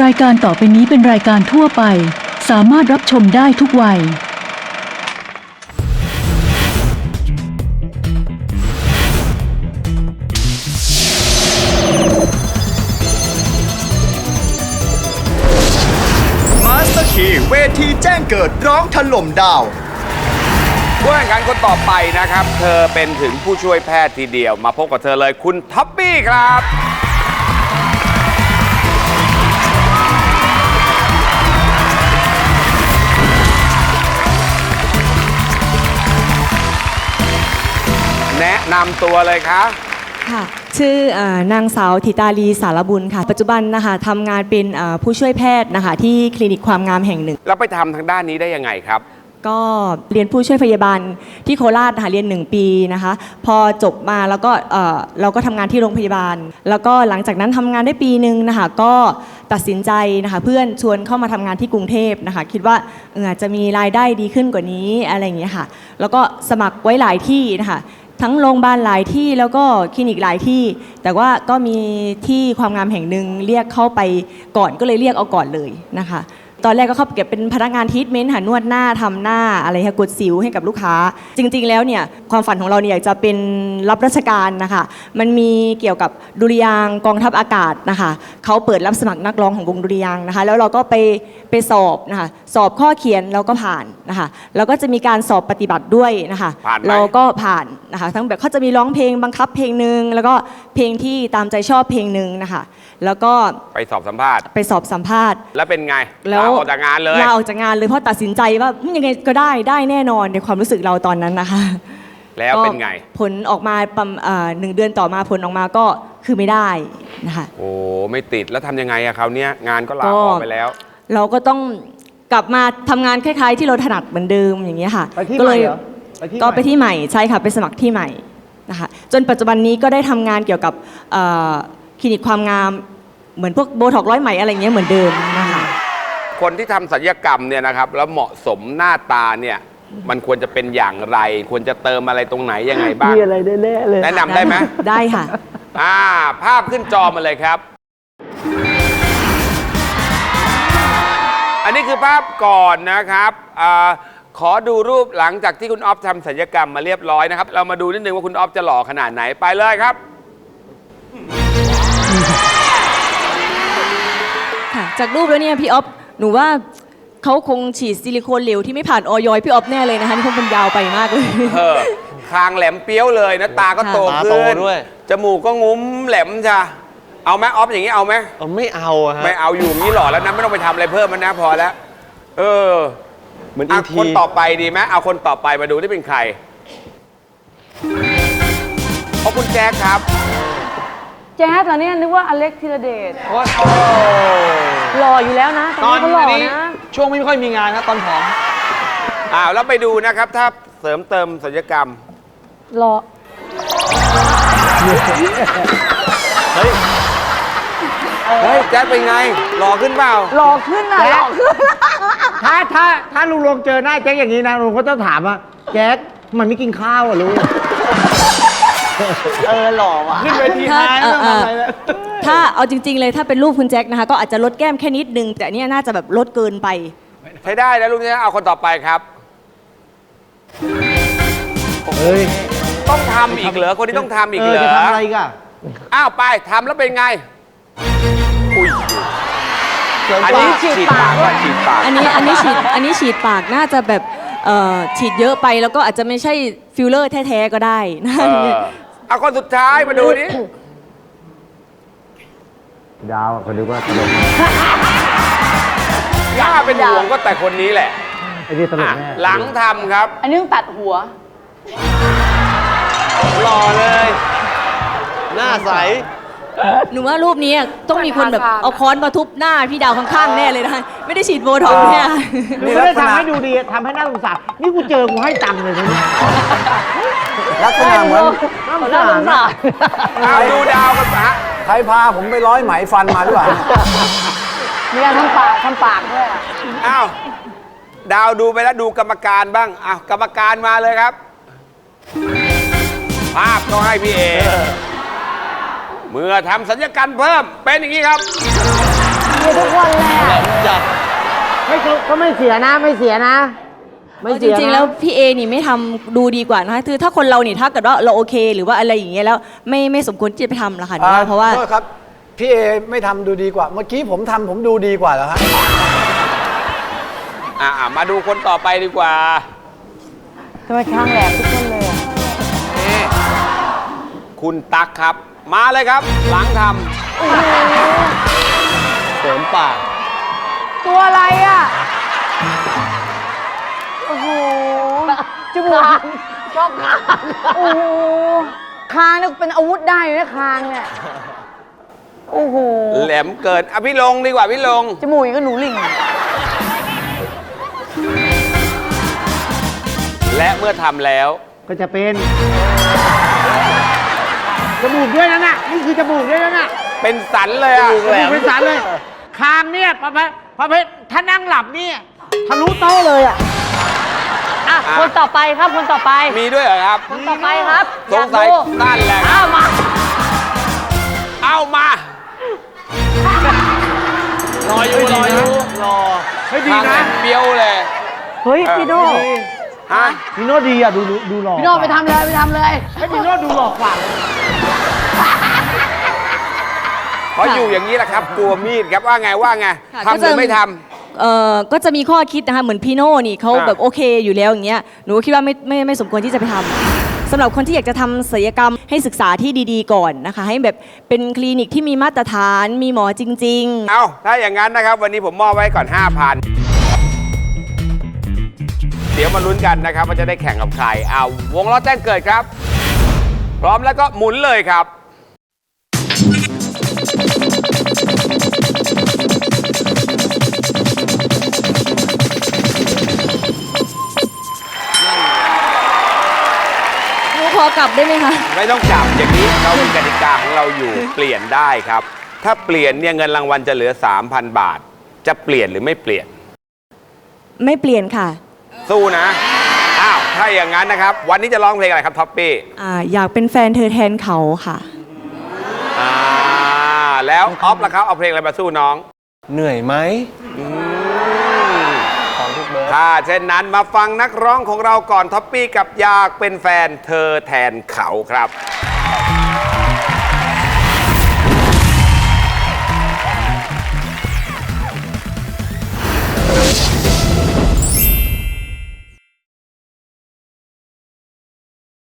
รายการต่อไปนี้เป็นรายการทั่วไป สามารถรับชมได้ทุกวัย มาสเตอร์คีเวทีแจ้งเกิดร้องถล่มดาวผู้แข่งขันคนต่อไปนะครับ เธอเป็นถึงผู้ช่วยแพทย์ทีเดียว มาพบกับเธอเลยคุณท็อปปี้ครับ แนะนำตัวเลยครับค่ะชื่อเอ่อนางสาวธิตาลีสารบุญค่ะ ปัจจุบันนะคะทำงานเป็นเอ่อผู้ช่วยแพทย์นะคะที่คลินิกความงามแห่งหนึ่ง แล้วไปทำทางด้านนี้ได้ยังไงครับ ก็เรียนผู้ช่วยพยาบาลที่โคราชนะคะเรียน 1 ปีนะคะ พอจบมาแล้วก็เอ่อเราก็ทำงานที่โรงพยาบาล แล้วก็หลังจากนั้นทำงานได้ปีหนึ่งนะคะก็ตัดสินใจนะคะเพื่อนชวนเข้ามาทำงานที่กรุงเทพนะคะคิดว่าเอออาจจะมีรายได้ดีขึ้นกว่านี้อะไรอย่างเงี้ยค่ะ แล้วก็สมัครไว้หลายที่นะคะ ทั้งโรงพยาบาลหลายที่แล้วก็คลินิกหลายที่ แต่ว่าก็มีที่ความงามแห่งหนึ่งเรียกเข้าไปก่อนก็เลยเรียกเอาก่อนเลยนะคะ ตอนแรกก็เข้าไปเก็บเป็นพนักงานทรีทเมนต์ค่ะนวดหน้าทำหน้าอะไรค่ะกดสิวให้กับลูกค้า จริง ๆ แล้วเนี่ยความฝันของเราเนี่ยอยากจะเป็นรับราชการนะคะมันมีเกี่ยวกับดุริยางค์กองทัพอากาศนะคะเขาเปิดรับสมัครนักร้องของวงดุริยางค์นะคะแล้วเราก็ไปไปสอบนะคะสอบข้อเขียนแล้วก็ผ่านนะคะแล้วก็จะมีการสอบปฏิบัติด้วยนะคะผ่านไหมเราก็ผ่านนะคะทั้งแบบเขาจะมีร้องเพลงบังคับเพลงหนึ่งแล้วก็เพลงที่ตามใจชอบเพลงหนึ่งนะคะ แล้วก็ไปสอบสัมภาษณ์ ไปสอบสัมภาษณ์ แล้วเป็นไงแล้วลาออกจากงานเลยลาออกจากงานเลยเพราะตัดสินใจว่าอืมยังไงก็ได้ได้แน่นอนในความรู้สึกเราตอนนั้นนะคะ แล้วเป็นไง ก็ผลออกมาประมาณเอ่อหนึ่งเดือนต่อมาผลออกมาก็คือไม่ได้นะคะ โอ้ไม่ติดแล้วทำยังไงอะคราวเนี้ยงานก็ลาออกไปแล้ว เราก็ต้องกลับมาทำงานคล้ายๆ ที่เราถนัดเหมือนเดิมอย่างเงี้ยค่ะไปที่ก็ใหเลม่ยเหรอไปที่ก็ไปใหม่ที่ใหม่ใช่ค่ะไปสมัครที่ใหม่นะคะจนปัจจุบันนี้ก็ได้ทำงานเกี่ยวกับเอ่อคลินิกความงาม เหมือนพวกโบท็อกร้อยไหมอะไรเงี้ยเหมือนเดิมนะคะคนที่ทำศัลยกรรมเนี่ยนะครับ แล้วเหมาะสมหน้าตาเนี่ย มันควรจะเป็นอย่างไร ควรจะเติมอะไรตรงไหนยังไงบ้าง มีอะไรแน่ๆเลย แนะนำได้ไหมได้ค่ะ อ่า ภาพขึ้นจอมาเลยครับ อันนี้คือภาพก่อนนะครับอาขอดูรูปหลังจากที่คุณออฟทำศัลยกรรมมาเรียบร้อยนะครับ เรามาดูนิดนึงว่าคุณออฟจะหล่อขนาดไหนไปเลยครับ จากรูปแล้วเนี่ยพี่ออฟหนูว่าเขาคงฉีดซิลิโคนเหลวที่ไม่ผ่านออยอยพี่ออฟแน่เลยนะคะนี่คงเป็นยาวไปมากเลย เออคางแหลมเปี้ยวเลยนะ ตาก็โตตาขึ้โตนด้วย จมูกก็งุ้มแหลมจ้ะเอาไหมออฟอย่างนี้เอาไหมเออไม่เอาอะฮะไม่เอาอยู่อย่างนี้หล่อแล้วนะไม่ต้องไปทำอะไรเพิ่มมันนะพอแล้ว เออเหมือนอะอีทีคนต่อไปดีไหมเอาคนต่อไปมาดูที่เป็นใครเพราะคุณแจ๊คครับ แจ๊สเหรอเนี่ยนึกว่าอเล็กธีรเดชโอ้ยหล่ออยู่แล้วนะตตออนนนี้เขาหล่อนี้นะช่วงไม่ค่อยมีงานนะตอนผอมอ้าวแล้วไปดูนะครับ ถ้าเสริมเติมศัลยกรรม หล่อเฮ้ย เฮ้ย แจ๊คเป็นไง หล่อขึ้นเปล่า หล่อขึ้นอะหล่อขึ้น ถ้าถ้าถ้าลุงลงเจอหน้าแจ็คอย่างนี้นะลุงก็ต้องถามว่าแจ็คมันไม่กินข้าวอะลุง เออหล่อว่ะ ขึ้นเวทีถ้าท้ายเอ่แล้วอทำอะไรแล้ว ถ้าเอาจริง ๆ เลยถ้าเป็นรูปคุณแจ็คนะคะ ก็อาจจะลดแก้มแค่นิดนึง แต่อันเนี่ยน่าจะแบบลดเกินไป ใช้ได้แล้วลุงเนี่ยเอาคนต่อไปครับ เฮ้ยต้องทำอีกเหรอคนที่ต้องทำอีกเอเหอรอจะทำอะไรอีกันอ้าวไปทำแล้วเป็นไง อุ้ยเสริมอันปานี้กฉีดปากว่าฉีดปากอันนี้อันนี้ฉีดอันนี้ฉีดปากน่าจะแบบเอ่อฉีดเยอะไปแล้วก็อาจจะไม่ใช่ฟิลเลอร์แท้ๆก็ได้นะ เออ เอาคนสุดท้ายมาดูนี้ดาวคนนึกว่าตลกย่าเป็นห่วงก็แต่คนนี้แหละไอ้นี่ตลกอะแน่หลังทำครับ อันนี้ต้องตัดหัว หล่อเลย หน้าใส หนูว่ารูปนี้ต้องมีคนแบบทาทาเอาค้อนมาทุบหน้าพี่ดาวข้างๆแน่เลยนะ ไม่ได้ฉีดโบท็อกซ์เนี่ยดูไม่ได้ทำให้ดูดีทำให้น่าสงสารนี่กูเจอกูให้ตังค์เลยนะ ลักษณะเหมือนน่าสงสารเอาดูดาวกันฮะใครพาผมไปร้อยไหมฟันมาหรือเปล่ามีการทำปากทำปากด้วยอะอ้าวดาวดูไปแล้วดูกรรมการบ้างอ้าวกรรมการมาเลยครับ ภาพก็ให้พี่เอ เมื่อทำสัญญกรรมเพิ่มเป็นอย่างนี้ครับเชียร์ทุกคนแหละไม่ก็ก็ไม่เสียนะไม่เสียนะ ไม่เอาจเสียนะ ริงๆแล้วพี่เอนี่ไม่ทำดูดีกว่านะคะคือถ้าคนเรานี่ถ้าเกิดว่าเราโอเค หรือว่าอะไรอย่างเงี้ยแล้วไม่ไม่สมควรที่จะไปทำละค่ะหนูว่าเพราะว่า โทษครับพี่เอไม่ทำดูดีกว่า เมื่อกี้ผมทำผมดูดีกว่าแล้วฮะอะๆมาดูคนต่อไปดีกว่า ทำไมข้างแหลมทุกคนเลยอะนี่คุณตั๊กครับ มาเลยครับ หลังทเสริมปากตัวอะไรอะโอ้โหจมูกชอบคางโอ้โหคางเนี่ยเป็นอาวุธได้เลยนะคางเนี่ยโอ้โหำแหลมเกินอะพี่ลงดีกว่าพี่ลง จมูกก็หนูหลิงและเมื่อทำแล้ว ก็จะเป็นจมูกด้วยนั่นน่ะนี่คือจมูกด้วยนั่นน่ะเป็นสันเลยอะจมูกเป็นสันเลย คางเนี่ยประเภทประเภทถ้านั่งหลับเนี่ยทะลุโต๊ะเลยอะ อะคนต่อไปครับคนต่อไป มีด้วยเหรอครับ คนต่อไปครับสงสัยอากดูนั่นแหละคอ้ารับวมาเอามารออยู่รออยู่รอไม่ดีทางนะเป็นเบี้ยวเลย เฮ้ยพี่โน่ฮะพี่โน่ดีอะดูดูดูหล่อพี่โน่ไปทำเลยไปทำเลยให้พี่โน่ดูหล่อกว่าเพราะอยู่อย่างนี้แหละครับกลัวมีดครับว่าไงว่าไงค่ะทำหรือไม่ท เอ่อก็จะมีข้อคิดนะคะเหมือนพี่โน่นี่เขาอ่าแบบโอเคอยู่แล้วอย่างเงี้ยหนูก็คิดว่าไม่ไม่ไม่สมควรที่จะไปทำสำหรับคนที่อยากจะทำศัลยกรรมให้ศึกษาที่ดีๆก่อนนะคะ ให้แบบเป็นคลินิกที่มีมาตรฐานมีหมอจริง ๆ เอาถ้าอย่างนั้นนะครับ วันนี้ผมมอบไว้ก่อน 5,000 เดี๋ยวมาลุ้นกันนะครับ ว่าจะได้แข่งกับใครเอาวงล้อแจ้งเกิดครับ พร้อมแล้วก็หมุนเลยครับ หนูขอกลับได้ไหมคะ ไม่ต้องจับอย่างนี้เรามีกติกาของเราอยู่ เปลี่ยนได้ครับ ถ้าเปลี่ยนเนี่ยเงินรางวัลจะเหลือ 3,000 บาท จะเปลี่ยนหรือไม่เปลี่ยน ไม่เปลี่ยนค่ะ สู้นะ อ้าว ถ้าอย่างนั้นนะครับ วันนี้จะร้องเพลงอะไรครับท็อปปี้อ่าอยากเป็นแฟนเธอแทนเขาค่ะ อ่า แล้วออฟล่ะครับเอาเพลงอะไรมาสู้น้อง เหนื่อยไหม อืม ของทุกเบิร์ด ถ้าเช่นนั้นมาฟังนักร้องของเราก่อนท็อปปี้กับอยากเป็นแฟนเธอแทนเขาครับ